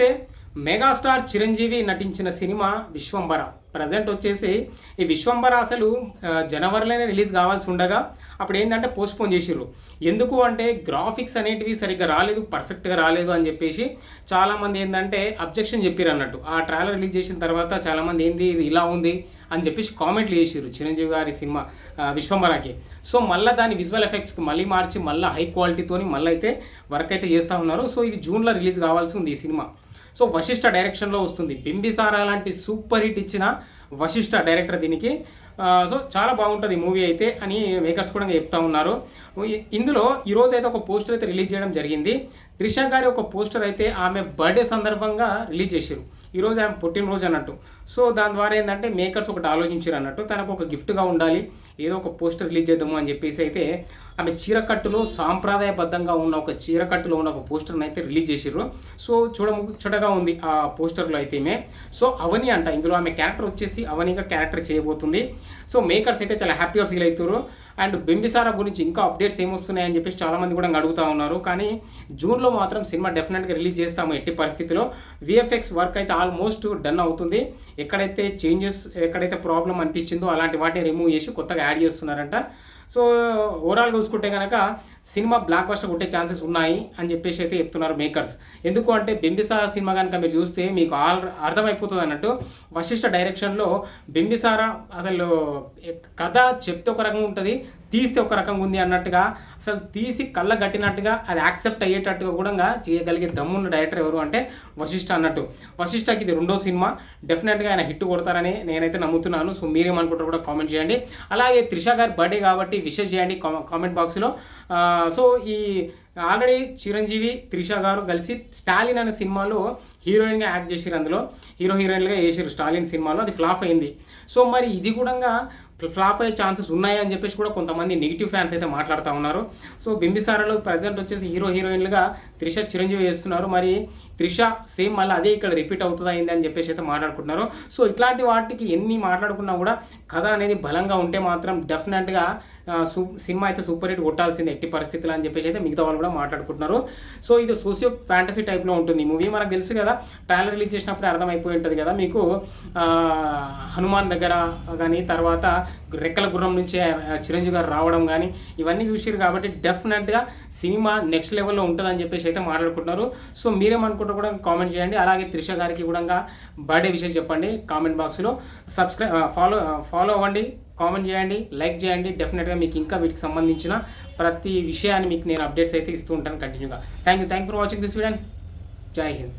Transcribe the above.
నమస్తే మెగాస్టార్ చిరంజీవి నటించిన cinema Vishwambhara present వచ్చేసి ఈ విశ్వంబర అసలు జనవరిలోనే రిలీజ్ కావాల్సి ఉండగా అప్పుడు ఏంటంటే పోస్ట్పోన్ చేసిర్రు. ఎందుకు అంటే గ్రాఫిక్స్ అనేటివి సరిగ్గా రాలేదు పర్ఫెక్ట్గా రాలేదు అని చెప్పేసి చాలామంది ఏంటంటే అబ్జెక్షన్ చెప్పారు అన్నట్టు. ఆ ట్రైలర్ రిలీజ్ చేసిన తర్వాత చాలామంది ఏంది ఇది ఇలా ఉంది అని చెప్పేసి కామెంట్లు చేసిర్రు చిరంజీవి గారి సినిమా విశ్వంబరాకి సో మళ్ళీ దాని విజువల్ ఎఫెక్ట్స్కి మళ్ళీ మార్చి మళ్ళీ హై క్వాలిటీతోని మళ్ళీ అయితే వర్క్ అయితే చేస్తూ ఉన్నారు. సో ఇది జూన్లో రిలీజ్ కావాల్సి ఉంది ఈ సినిమా. సో వశిష్ఠ డైరెక్షన్లో వస్తుంది. బింబిసారా లాంటి సూపర్ హిట్ ఇచ్చిన వశిష్ఠ డైరెక్టర్ దీనికి. సో చాలా బాగుంటుంది మూవీ అయితే అని మేకర్స్ కూడా చెప్తా ఉన్నారు. ఇందులో ఈరోజు అయితే ఒక పోస్టర్ అయితే రిలీజ్ చేయడం జరిగింది. త్రిష గారి ఒక పోస్టర్ అయితే ఆమె బర్త్డే సందర్భంగా రిలీజ్ చేశారు. ఈరోజు ఆమె పుట్టినరోజు అన్నట్టు. సో దాని ద్వారా ఏంటంటే మేకర్స్ ఒకటి ఆలోచించారు అన్నట్టు. తనకు ఒక గిఫ్ట్గా ఉండాలి. ఏదో ఒక పోస్టర్ రిలీజ్ చేద్దాము అని చెప్పేసి అయితే ఆమె చీరకట్టులో సాంప్రదాయబద్ధంగా ఉన్న ఒక చీరకట్టులో ఉన్న ఒక పోస్టర్ని అయితే రిలీజ్ చేసిర్రు. సో చూడ ముచ్చటగా ఉంది ఆ పోస్టర్లో అయితే సో అవని అంట. ఇందులో ఆమె క్యారెక్టర్ వచ్చేసి అవనిగా క్యారెక్టర్ చేయబోతుంది. సో మేకర్స్ అయితే చాలా హ్యాపీగా ఫీల్ అవుతారు అండ్ బింబిసారా గురించి ఇంకా అప్డేట్స్ ఏమొస్తున్నాయని చెప్పేసి చాలామంది కూడా అడుగుతూ ఉన్నారు. కానీ జూన్లో మాత్రం సినిమా డెఫినెట్గా రిలీజ్ చేస్తాము ఎట్టి పరిస్థితిలో. విఎఫ్ఎక్స్ వర్క్ అయితే ఆల్మోస్ట్ డన్ అవుతుంది. ఎక్కడైతే చేంజెస్ ఎక్కడైతే ప్రాబ్లం అనిపించిందో అలాంటి వాటిని రిమూవ్ చేసి కొత్తగా యాడ్ చేస్తున్నారంట. సో ఓవరాల్గా చూసుకుంటే కనుక సినిమా బ్లాక్ బస్టర్ కొట్టే ఛాన్సెస్ ఉన్నాయి అని చెప్పేసి అయితే చెప్తున్నారు మేకర్స్ ఎందుకు అంటే బింబిసార సినిమా కనుక మీరు చూస్తే మీకు ఆల్ అర్థమైపోతుంది అన్నట్టు వశిష్ఠ డైరెక్షన్లో బింబిసారా అసలు కథ చెప్తే ఒక రకంగా ఉంటుంది తీస్తే ఒక రకంగా ఉంది అన్నట్టుగా అసలు తీసి కళ్ళ కట్టినట్టుగా అది యాక్సెప్ట్ అయ్యేటట్టుగా కూడా చేయగలిగే దమ్మున్న డైరెక్టర్ ఎవరు అంటే వశిష్ఠ అన్నట్టు. వశిష్ఠకి ఇది రెండో సినిమా డెఫినెట్గా ఆయన హిట్ కొడతారని నేనైతే నమ్ముతున్నాను. సో మీరేమనుకుంటారు కూడా కామెంట్ చేయండి. అలాగే త్రిష గారి బర్త్డే కాబట్టి విషెస్ చేయండి కామెంట్ బాక్స్లో సో ఈ ఆల్రెడీ చిరంజీవి త్రిష గారు కలిసి స్టాలిన్ అనే సినిమాలో హీరోయిన్గా యాక్ట్ చేసిరు అందులో. హీరో హీరోయిన్గా వేసారు స్టాలిన్ సినిమాలో. అది ఫ్లాప్ అయింది. సో మరి ఇది కూడా ఫ్లాప్ అయ్యే ఛాన్సెస్ ఉన్నాయి అని చెప్పేసి కూడా కొంతమంది నెగిటివ్ ఫ్యాన్స్ అయితే మాట్లాడుతూ ఉన్నారు. సో బింబిసారాలో ప్రజెంట్ వచ్చేసి హీరో హీరోయిన్లుగా త్రిష చిరంజీవి వేస్తున్నారు మరి త్రిష సేమ్ మళ్ళీ అదే ఇక్కడ రిపీట్ అవుతుందా అయింది అని చెప్పేసి అయితే మాట్లాడుకుంటున్నారు. సో ఇట్లాంటి వాటికి ఎన్ని మాట్లాడుకున్నా కూడా కథ అనేది బలంగా ఉంటే మాత్రం డెఫినెట్గా సినిమా అయితే సూపర్ హిట్ కొట్టాల్సింది ఎట్టి పరిస్థితులు అని చెప్పేసి అయితే మిగతా వాళ్ళు కూడా మాట్లాడుకుంటున్నారు. సో ఇది సోషియో ఫ్యాంటసీ టైప్లో ఉంటుంది. ఈ మూవీ మనకు తెలుసు కదా ట్రైలర్ రిలీజ్ చేసినప్పుడు అర్థమైపోయి ఉంటుంది కదా మీకు. హనుమాన్ దగ్గర కానీ తర్వాత రెక్కల గుర్రం నుంచి చిరంజీవి గారు రావడం కానీ ఇవన్నీ చూసారు కాబట్టి డెఫినెట్గా సినిమా నెక్స్ట్ లెవెల్లో ఉంటుందని చెప్పేసి అయితే మాట్లాడుకుంటున్నారు. సో మీరేమనుకుంటారు కూడా కామెంట్ చేయండి. అలాగే త్రిష గారికి కూడా బర్త్డే విషయం చెప్పండి కామెంట్ బాక్స్లో. సబ్స్క్రైబ్ ఫాలో ఫాలో అవ్వండి. కామెంట్ చేయండి లైక్ చేయండి. డెఫినెట్గా మీకు ఇంకా వీటికి సంబంధించిన ప్రతి విషయాన్ని మీకు నేను అప్డేట్స్ అయితే ఇస్తూ ఉంటాను కంటిన్యూగా. Thank you thank for watching this video Jai Hind